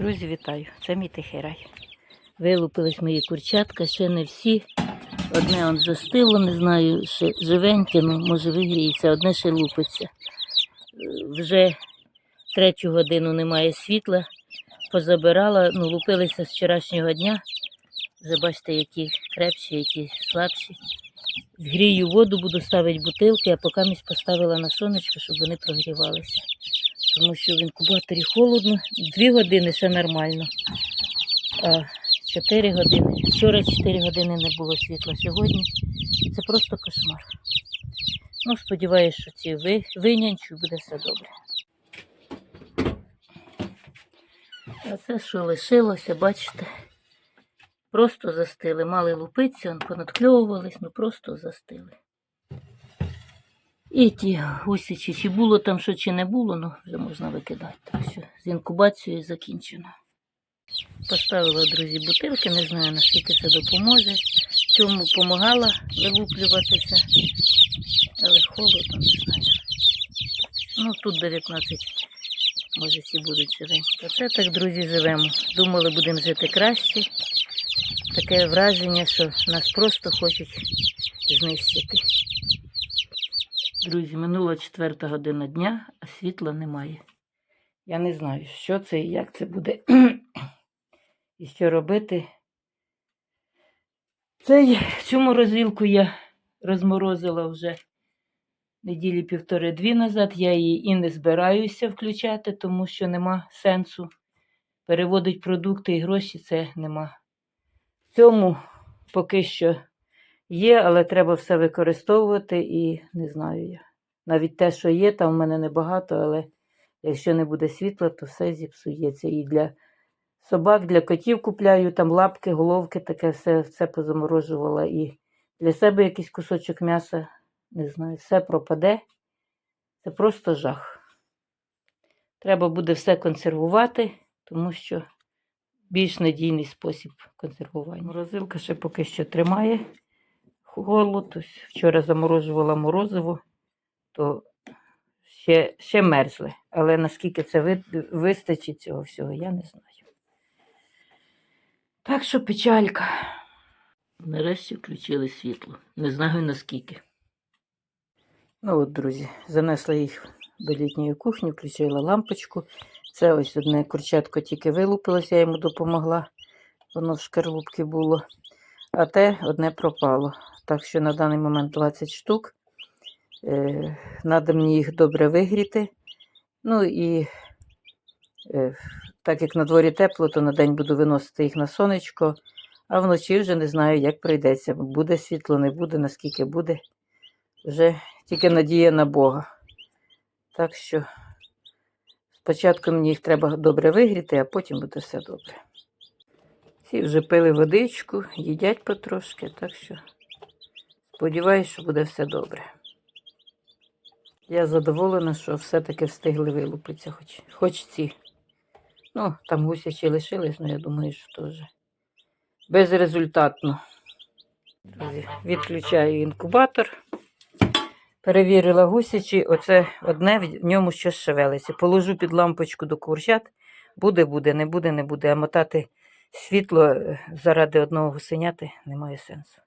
Друзі, вітаю! Це мій тихий рай. Вилупились мої курчатка, ще не всі. Одне он застило, не знаю, ще живеньке, ну може вигріється, одне ще лупиться. Е, Вже третю годину немає світла. Позабирала, ну, лупилися з вчорашнього дня. Вже бачите, які крепші, які слабші. Грію воду, буду ставити бутилки, а поки місь поставила на сонечко, щоб вони прогрівалися. Тому що в інкубаторі холодно, дві години ще нормально. А 4 години. Вчора 4 години не було світла. Сьогодні це просто кошмар. Ну, сподіваюся, що ці ви, винянчу буде все добре. А це що лишилося, бачите? Просто застили. Мали лупитися, он понадкльовувались, ну просто застили. І ті гусячі, чи було там що, чи не було, ну вже можна викидати. Так що з інкубацією закінчено. Поставила, друзі, бутилки, не знаю, наскільки це допоможе. Цьому допомагала вилуплюватися, але холодно, не знаю. Ну, тут 19, може, всі будуть живі. Оце так, друзі, живемо. Думали, будемо жити краще. Таке враження, що нас просто хочуть знищити. Друзі, минула четверта година дня, а світла немає. Я не знаю, що це і як це буде. і що робити. Цей, цю морозилку я розморозила вже неділі півтори-дві назад. Я її і не збираюся включати, тому що нема сенсу. Переводить продукти і гроші це нема. В цьому поки що є, але треба все використовувати і не знаю я. Навіть те, що є, там в мене небагато, але якщо не буде світла, то все зіпсується. І для собак, для котів купляю, там лапки, головки, таке все, все позаморожувала. І для себе якийсь кусочок м'яса, не знаю, все пропаде. Це просто жах. Треба буде все консервувати, тому що більш надійний спосіб консервування. Морозилка ще поки що тримає холод. Ось вчора заморожувала морозиво, то ще, ще мерзли. Але наскільки це ви- вистачить цього всього, я не знаю. Так що печалька. Нарешті включили світло. Не знаю наскільки. Ну от, друзі, занесла їх до літньої кухні, включила лампочку. Це ось одне курчатко тільки вилупилось, я йому допомогла. Воно в шкарлупці було. А те одне пропало. Так що на даний момент 20 штук. Е, Надо мені їх добре вигріти. Ну і е, так як на дворі тепло, то на день буду виносити їх на сонечко, а вночі вже не знаю, як прийдеться. Буде світло, не буде, наскільки буде. Вже тільки надія на Бога. Так що спочатку мені їх треба добре вигріти, а потім буде все добре. Всі вже пили водичку, їдять потрошки, так що сподіваюся, що буде все добре. Я задоволена, що все-таки встигли вилупитися, хоч, хоч ці. Ну, там гусячі лишились, але я думаю, що теж безрезультатно. Друзі, Відключаю інкубатор. Перевірила гусячі, оце одне в ньому щось шевелиться. Положу під лампочку до курчат. Буде, буде, не буде, не буде. А мотати світло е, заради одного гусеняти немає сенсу.